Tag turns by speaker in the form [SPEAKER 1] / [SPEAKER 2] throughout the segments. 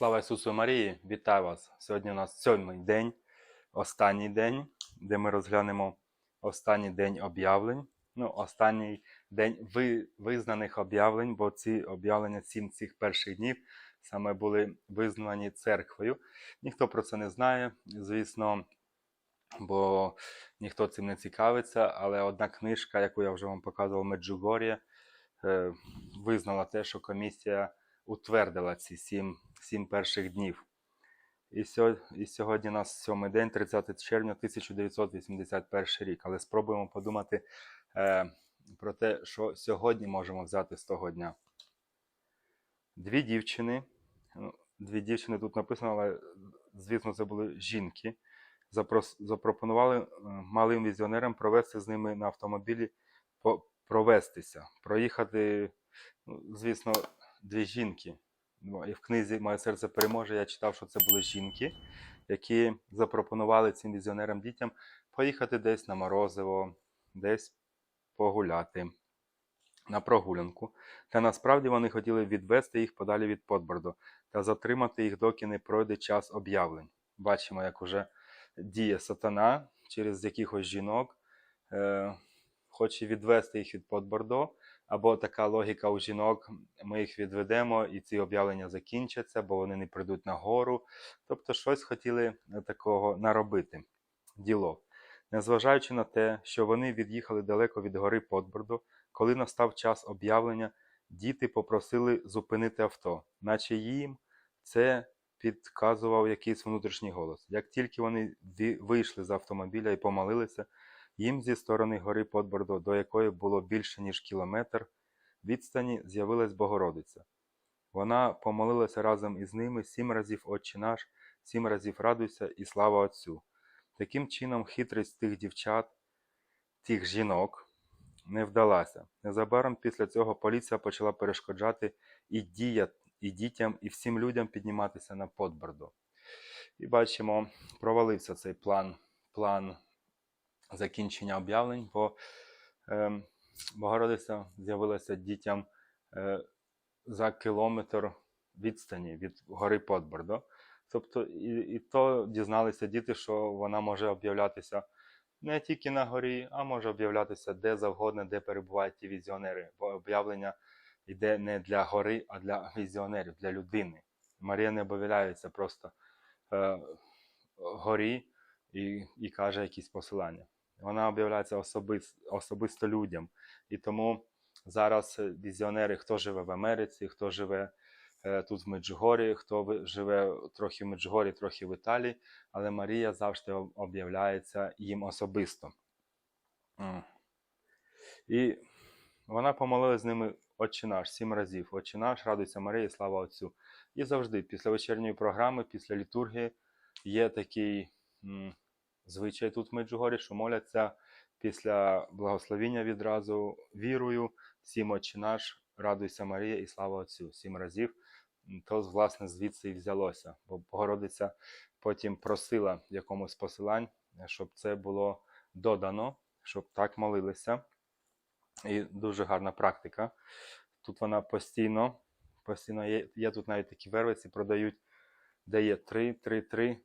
[SPEAKER 1] Слава Ісусу Марії! Вітаю вас! Сьогодні у нас сьомий день, останній день, де ми розглянемо останній день об'явлень. Ну, останній день ви, визнаних об'явлень, бо ці об'явлення сім цих перших днів саме були визнані церквою. Ніхто про це не знає, звісно, бо ніхто цим не цікавиться. Але одна книжка, яку я вже вам показував, Меджугор'я, е, визнала те, що комісія утвердила ці сім, сім перших днів. І, сьо, і сьогодні у нас сьомий день, 30 червня 1981 рік. Але спробуємо подумати е, про те, що сьогодні можемо взяти з того дня. Дві дівчини, ну, дві дівчини тут написано, але звісно, це були жінки. Запропонували е, малим візіонерам провести з ними на автомобілі, провестися, проїхати, ну, звісно, дві жінки. Ну, І в книзі Моє серце переможе я читав, що це були жінки, які запропонували цим візіонерам дітям поїхати десь на морозиво, десь погуляти на прогулянку. Та насправді вони хотіли відвести їх подалі від Подборду та затримати їх, доки не пройде час об'явлень. Бачимо, як уже діє сатана через якихось жінок, е, хоче відвести їх від Подбордо, або така логіка у жінок: ми їх відведемо, і ці об'явлення закінчаться, бо вони не прийдуть на гору. Тобто, щось хотіли такого наробити діло. Незважаючи на те, що вони від'їхали далеко від гори Подборду, коли настав час об'явлення, діти попросили зупинити авто, наче їм це підказував якийсь внутрішній голос. Як тільки вони вийшли з автомобіля і помолилися, їм зі сторони гори Подбордо, до якої було більше ніж кілометр, відстані з'явилась Богородиця. Вона помолилася разом із ними сім разів Отче наш, сім разів радуйся і слава Отцю. Таким чином, хитрість тих дівчат, тих жінок не вдалася. Незабаром після цього поліція почала перешкоджати і, дія, і дітям, і всім людям підніматися на Подбордо. І бачимо, провалився цей план, план закінчення об'явлень, бо е, Богородиця з'явилася дітям е, за кілометр відстані від гори Подбордо. Тобто, і, і то дізналися діти, що вона може об'являтися не тільки на горі, а може об'являтися де завгодно, де перебувають ті візіонери. Бо об'явлення йде не для гори, а для візіонерів, для людини. Марія не об'являється просто е, горі і, і каже якісь посилання. Вона об'являється особис, особисто людям. І тому зараз е, візіонери, хто живе в Америці, хто живе е, тут в Меджугорі, хто живе трохи в Меджугорі, трохи в Італії, але Марія завжди об'являється їм особисто. І вона помолилась з ними Отче наш сім разів. Отче наш, радуйся Марія, слава Отцю. І завжди, після вечірньої програми, після літургії, є такий звичай тут в Меджугорі, що моляться після благословіння відразу вірою, сім Отче наш, радуйся Марія і слава Отцю. Сім разів. То, власне, звідси і взялося. Бо Богородиця потім просила якомусь посилань, щоб це було додано, щоб так молилися. І дуже гарна практика. Тут вона постійно, постійно є, є тут навіть такі вервиці, продають, де є 3, 3, 3,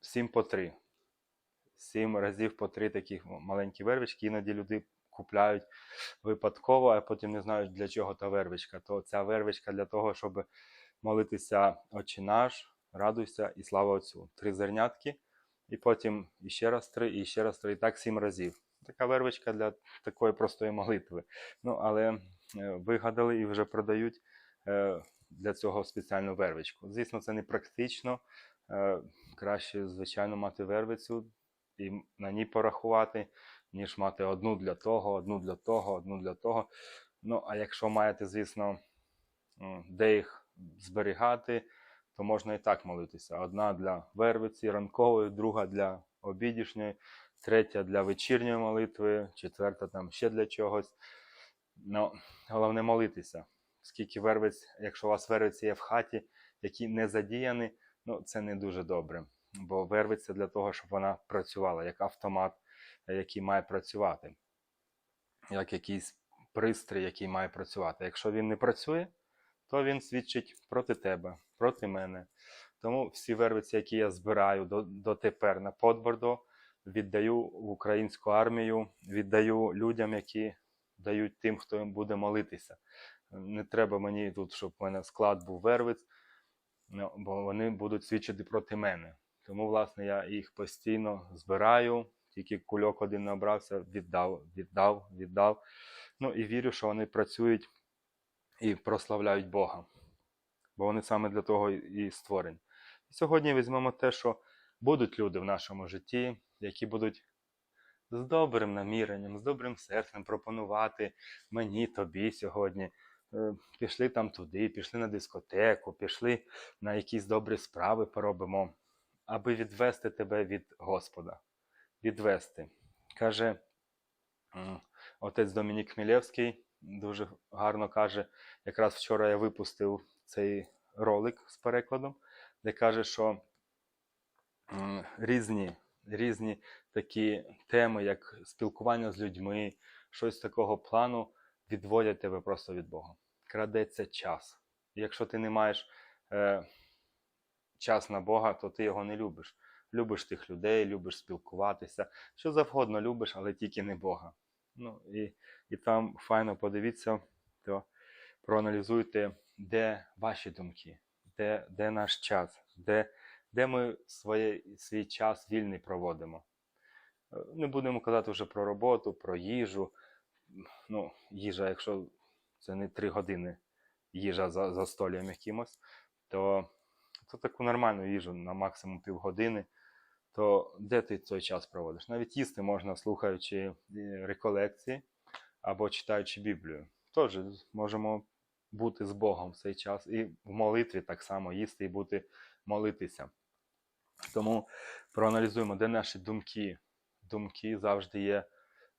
[SPEAKER 1] 7 по 3. 7 разів по 3 такі маленькі вервички. Іноді люди купляють випадково, а потім не знають, для чого та вервичка. То ця вервичка для того, щоб молитися Отче наш, радуйся і слава Отцю. Три зернятки, і потім іще раз три, і ще раз три, і так сім разів. Така вервичка для такої простої молитви. Ну, але е, вигадали і вже продають е, для цього спеціальну вервичку. Звісно, це не практично. Е, Краще, звичайно, мати вервицю і на ній порахувати, ніж мати одну для того, одну для того, одну для того. Ну, а якщо маєте, звісно, де їх зберігати, то можна і так молитися. Одна для вервиці ранкової, друга для обідішньої, третя для вечірньої молитви, четверта там ще для чогось. Ну, головне молитися. Скільки вервиць, якщо у вас вервиці є в хаті, які не задіяні, ну це не дуже добре. Бо вервиця для того, щоб вона працювала, як автомат, який має працювати, як якийсь пристрій, який має працювати. Якщо він не працює, то він свідчить проти тебе, проти мене. Тому всі вервиці, які я збираю до, дотепер на Подбордо, віддаю в українську армію, віддаю людям, які дають тим, хто буде молитися. Не треба мені тут, щоб в мене склад був вервиць, бо вони будуть свідчити проти мене. Тому, власне, я їх постійно збираю, тільки кульок один набрався, віддав, віддав, віддав. Ну і вірю, що вони працюють і прославляють Бога. Бо вони саме для того і створені. Сьогодні візьмемо те, що будуть люди в нашому житті, які будуть з добрим наміренням, з добрим серцем пропонувати мені, тобі сьогодні. Е, Пішли там туди, пішли на дискотеку, пішли на якісь добрі справи поробимо, аби відвести тебе від Господа. Відвести. Каже отець Домінік Хмілєвський, дуже гарно каже, якраз вчора я випустив цей ролик з перекладом, де каже, що різні, різні такі теми, як спілкування з людьми, щось такого плану, відводять тебе просто від Бога. Крадеться час. Якщо ти не маєш е, час на Бога, то ти його не любиш. Любиш тих людей, любиш спілкуватися, що завгодно любиш, але тільки не Бога. Ну, і, і там файно подивіться, то проаналізуйте, де ваші думки, де, де наш час, де, де ми своє, свій час вільний проводимо. Е, Не будемо казати вже про роботу, про їжу. Ну, їжа, якщо це не три години їжа за, за столом якимось, то, то таку нормальну їжу на максимум півгодини, то де ти цей час проводиш? Навіть їсти можна, слухаючи е, реколекції або читаючи Біблію. Тож можемо бути з Богом в цей час і в молитві так само їсти і бути молитися. Тому проаналізуємо, де наші думки. Думки завжди є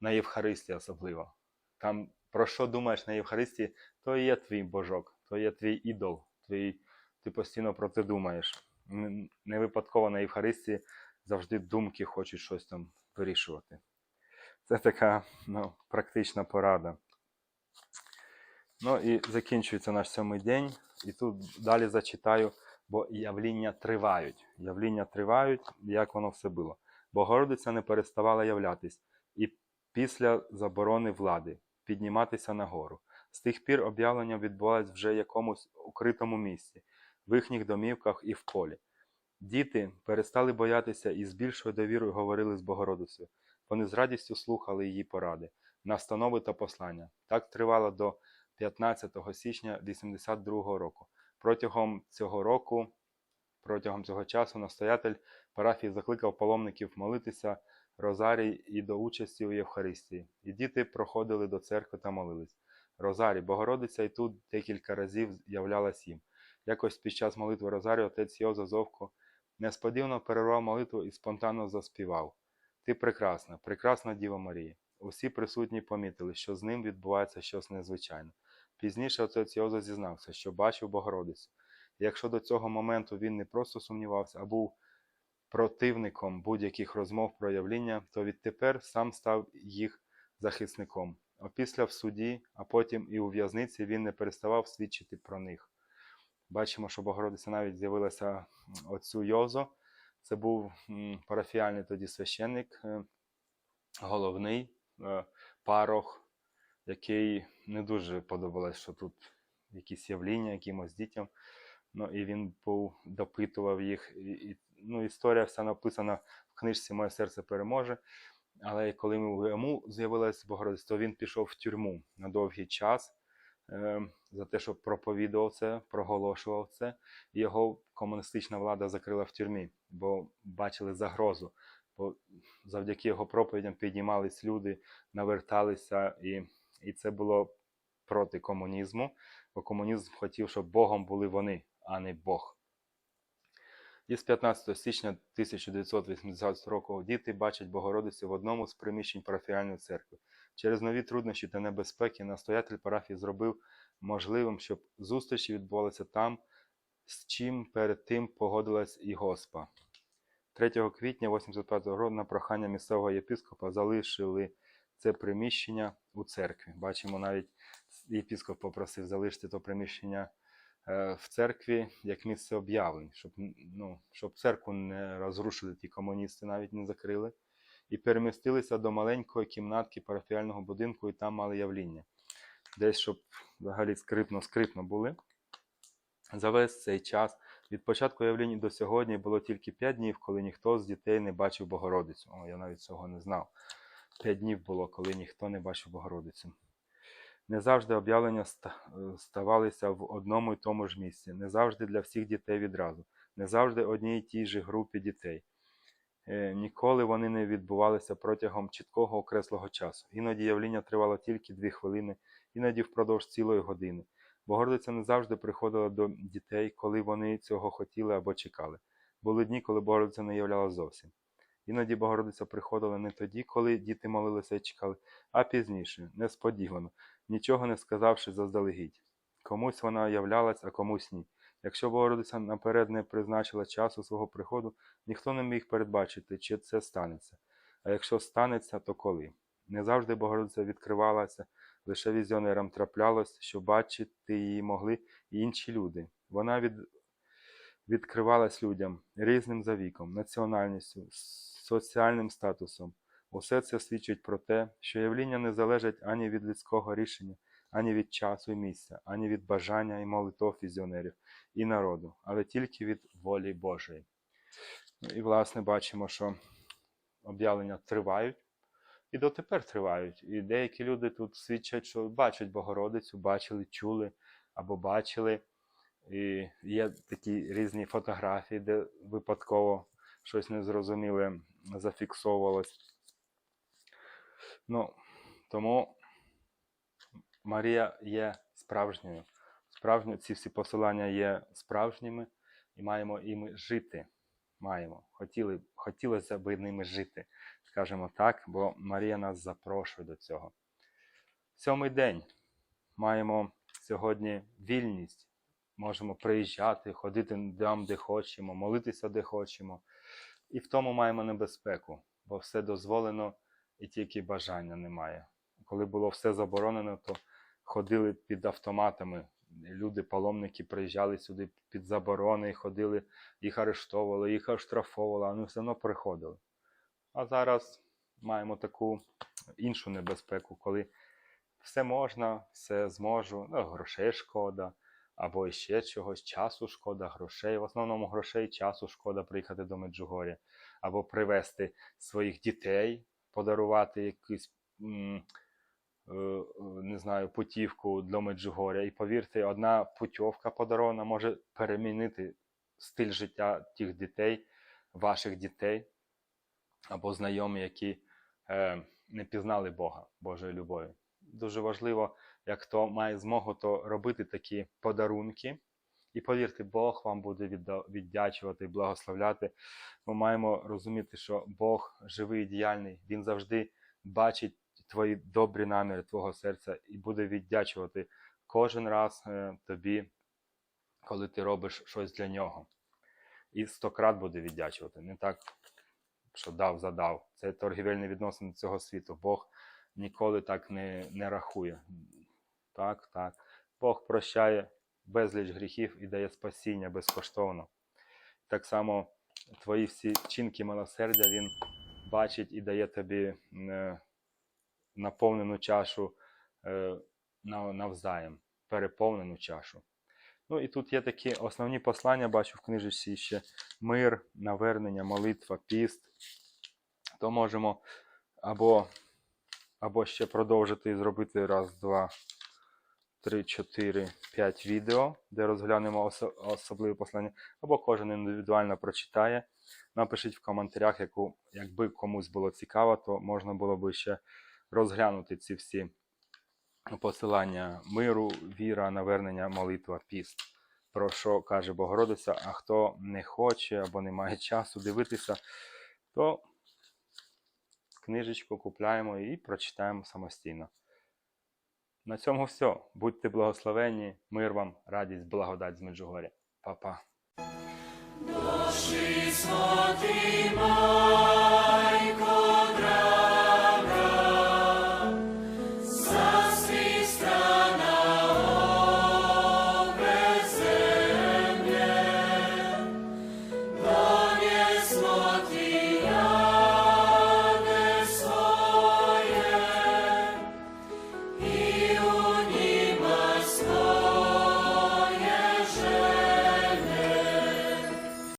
[SPEAKER 1] на Євхаристії особливо. Там про що думаєш на Євхаристії, то є твій божок, то є твій ідол, твій, ти постійно про це думаєш. Не випадково на Євхаристії завжди думки хочуть щось там вирішувати. Це така ну, практична порада. Ну і закінчується наш сьомий день. І тут далі зачитаю, бо явління тривають. Явління тривають, як воно все було. Богородиця не переставала являтись, і після заборони влади підніматися нагору. З тих пір об'явлення відбувалось вже в якомусь укритому місці, в їхніх домівках і в полі. Діти перестали боятися і з більшою довірою говорили з Богородицею. Вони з радістю слухали її поради, настанови та послання. Так тривало до 15 січня 82 року. Протягом цього року, протягом цього часу, настоятель парафії закликав паломників молитися Розарій і до участі у Євхаристії. І діти проходили до церкви та молились. Розарій, Богородиця і тут декілька разів являлась їм. Якось під час молитви Розарію отець Йоза Зовко несподівано перервав молитву і спонтанно заспівав. Ти прекрасна, прекрасна Діва Марія. Усі присутні помітили, що з ним відбувається щось незвичайне. Пізніше отець Йоза зізнався, що бачив Богородицю. І якщо до цього моменту він не просто сумнівався, а був противником будь-яких розмов про явління, то відтепер сам став їх захисником. Опісля в суді, а потім і у в'язниці він не переставав свідчити про них. Бачимо, що Богородиця навіть з'явилася отцю Йозо. Це був парафіальний тоді священник, е, головний е, парох, який не дуже подобалось, що тут якісь явління якимось дітям. Ну і він був допитував їх. І, ну, історія вся написана в книжці Моє серце переможе. Але коли йому Богородиця, то він пішов в тюрму на довгий час е, за те, що проповідував це, проголошував це. Його комуністична влада закрила в тюрмі, бо бачили загрозу. Бо завдяки його проповідям піднімались люди, наверталися, і, і це було проти комунізму, бо комунізм хотів, щоб Богом були вони, а не Бог. І з 15 січня 1980 року діти бачать Богородицю в одному з приміщень парафіальної церкви. Через нові труднощі та небезпеки настоятель парафії зробив можливим, щоб зустрічі відбувалися там, з чим перед тим погодилась і Госпа. 3 квітня 85 року на прохання місцевого єпископа залишили це приміщення у церкві. Бачимо, навіть єпископ попросив залишити то приміщення в церкві як місце об'явлень, щоб, ну, щоб церкву не розрушили ті комуністи, навіть не закрили, і перемістилися до маленької кімнатки парафіального будинку, і там мали явління. Десь, щоб взагалі скрипно-скрипно були. За весь цей час від початку явлінь до сьогодні було тільки 5 днів, коли ніхто з дітей не бачив Богородицю. О, я навіть цього не знав. 5 днів було, коли ніхто не бачив Богородицю. Не завжди об'явлення ставалися в одному і тому ж місці, не завжди для всіх дітей відразу, не завжди одній і тій же групі дітей. Е, Ніколи вони не відбувалися протягом чіткого окреслого часу. Іноді явління тривало тільки дві хвилини, іноді впродовж цілої години. Богородиця не завжди приходила до дітей, коли вони цього хотіли або чекали. Були дні, коли Богородиця не являла зовсім. Іноді Богородиця приходила не тоді, коли діти молилися і чекали, а пізніше, несподівано, нічого не сказавши заздалегідь. Комусь вона являлась, а комусь ні. Якщо Богородиця наперед не призначила часу свого приходу, ніхто не міг передбачити, чи це станеться. А якщо станеться, то коли. Не завжди Богородиця відкривалася, лише візіонерам траплялось, що бачити її могли і інші люди. Вона від... відкривалась людям різним за віком, національністю, соціальним статусом. Усе це свідчить про те, що явління не залежать ані від людського рішення, ані від часу і місця, ані від бажання і молитов візіонерів і народу, але тільки від волі Божої. І, власне, бачимо, що об'явлення тривають і дотепер тривають. І деякі люди тут свідчать, що бачать Богородицю, бачили, чули або бачили. І є такі різні фотографії, де випадково щось незрозуміле зафіксовувалось. Ну, тому Марія є справжньою. Справжньо ці всі посилання є справжніми і маємо іми жити. Маємо. Хотіли, хотілося б ними жити, скажімо так, бо Марія нас запрошує до цього. Сьомий день маємо сьогодні вільність. Можемо приїжджати, ходити там, де хочемо, молитися, де хочемо. І в тому маємо небезпеку, бо все дозволено і тільки бажання немає. Коли було все заборонено, то ходили під автоматами. Люди, паломники приїжджали сюди під заборони, ходили, їх арештовували, їх оштрафовували, вони все одно приходили. А зараз маємо таку іншу небезпеку, коли все можна, все зможу, ну, грошей шкода, або ще чогось, часу шкода, грошей. В основному грошей, часу шкода приїхати до Меджугоря, або привезти своїх дітей, подарувати якусь. е, Не знаю, путівку до Меджугоря. І повірте, одна путівка подарована може перемінити стиль життя тих дітей, ваших дітей або знайомі, які е, не пізнали Бога, Божої любові. Дуже важливо, як хто має змогу, то робити такі подарунки. І повірте, Бог вам буде віддячувати і благословляти. Ми маємо розуміти, що Бог живий і діяльний, Він завжди бачить твої добрі наміри твого серця і буде віддячувати кожен раз е, тобі, коли ти робиш щось для нього. І стократ буде віддячувати. Не так, що дав, задав. Це торгівельні відносини цього світу. Бог ніколи так не, не рахує. Так, так. Бог прощає безліч гріхів і дає спасіння безкоштовно. Так само твої всі чинки милосердя Він бачить і дає тобі е, наповнену чашу е, навзаєм, переповнену чашу. Ну і тут є такі основні послання, бачу в книжечці ще мир, навернення, молитва, піст. То можемо або, або ще продовжити і зробити раз, два, три, чотири, п'ять відео, де розглянемо осо- особливі послання, або кожен індивідуально прочитає. Напишіть в коментарях, яку, якби комусь було цікаво, то можна було би ще розглянути ці всі посилання миру, віра, навернення, молитва, піст. Про що каже Богородиця, а хто не хоче або не має часу дивитися, то книжечку купляємо і прочитаємо самостійно. На цьому все. Будьте благословенні, мир вам, радість, благодать з Меджугоря. Па-па.